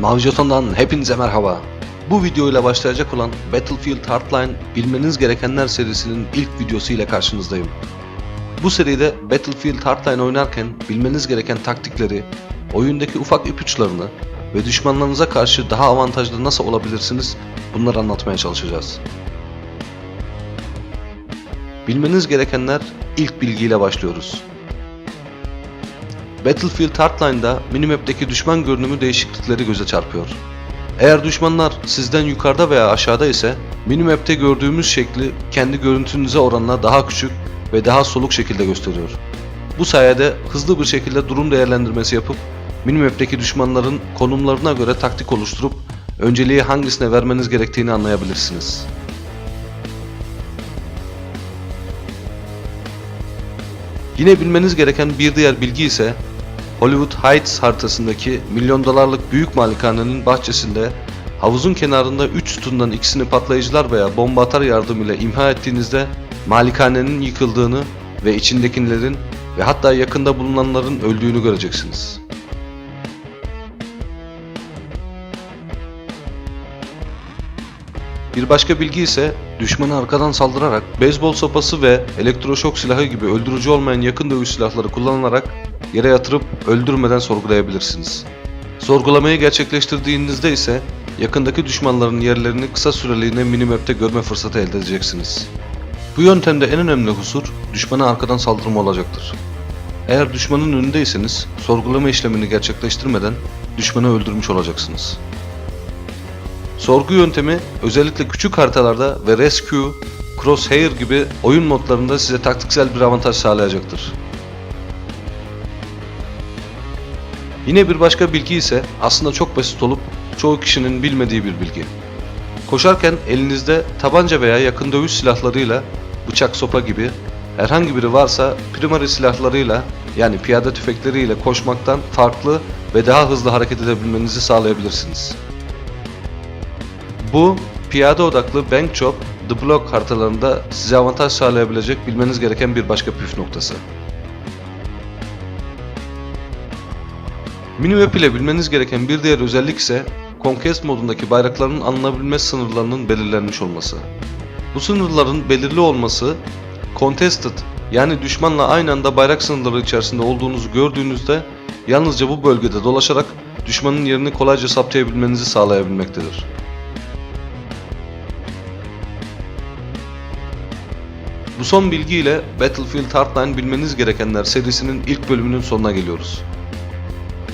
Mavjaton'dan hepinize merhaba. Bu videoyla başlayacak olan Battlefield Hardline bilmeniz gerekenler serisinin ilk videosu ile karşınızdayım. Bu seride Battlefield Hardline oynarken bilmeniz gereken taktikleri, oyundaki ufak ipuçlarını ve düşmanlarınıza karşı daha avantajlı nasıl olabilirsiniz bunları anlatmaya çalışacağız. Bilmeniz gerekenler ilk bilgiyle başlıyoruz. Battlefield Hardline'da minimap'teki düşman görünümü değişiklikleri göze çarpıyor. Eğer düşmanlar sizden yukarıda veya aşağıda ise minimap'te gördüğümüz şekli kendi görüntünüze oranla daha küçük ve daha soluk şekilde gösteriyor. Bu sayede hızlı bir şekilde durum değerlendirmesi yapıp minimap'teki düşmanların konumlarına göre taktik oluşturup önceliği hangisine vermeniz gerektiğini anlayabilirsiniz. Yine bilmeniz gereken bir diğer bilgi ise Hollywood Heights haritasındaki milyon dolarlık büyük malikanenin bahçesinde havuzun kenarında 3 sütundan ikisini patlayıcılar veya bomba atar yardımıyla imha ettiğinizde malikanenin yıkıldığını ve içindekilerin ve hatta yakında bulunanların öldüğünü göreceksiniz. Bir başka bilgi ise düşmanı arkadan saldırarak beyzbol sopası ve elektroşok silahı gibi öldürücü olmayan yakın dövüş silahları kullanarak yere yatırıp öldürmeden sorgulayabilirsiniz. Sorgulamayı gerçekleştirdiğinizde ise yakındaki düşmanların yerlerini kısa süreliğine minimap'te görme fırsatı elde edeceksiniz. Bu yöntemde en önemli husur düşmana arkadan saldırma olacaktır. Eğer düşmanın önündeyseniz sorgulama işlemini gerçekleştirmeden düşmanı öldürmüş olacaksınız. Sorgu yöntemi özellikle küçük haritalarda ve Rescue, Crosshair gibi oyun modlarında size taktiksel bir avantaj sağlayacaktır. Yine bir başka bilgi ise aslında çok basit olup çoğu kişinin bilmediği bir bilgi. Koşarken elinizde tabanca veya yakın dövüş silahlarıyla bıçak sopa gibi herhangi biri varsa primary silahlarıyla yani piyade tüfekleriyle koşmaktan farklı ve daha hızlı hareket edebilmenizi sağlayabilirsiniz. Bu piyade odaklı Bank Job, The Block haritalarında size avantaj sağlayabilecek bilmeniz gereken bir başka püf noktası. Minimap ile bilmeniz gereken bir diğer özellik ise Conquest modundaki bayrakların alınabilme sınırlarının belirlenmiş olması. Bu sınırların belirli olması Contested yani düşmanla aynı anda bayrak sınırları içerisinde olduğunuzu gördüğünüzde yalnızca bu bölgede dolaşarak düşmanın yerini kolayca saptayabilmenizi sağlayabilmektedir. Bu son bilgiyle Battlefield Hardline bilmeniz gerekenler serisinin ilk bölümünün sonuna geliyoruz.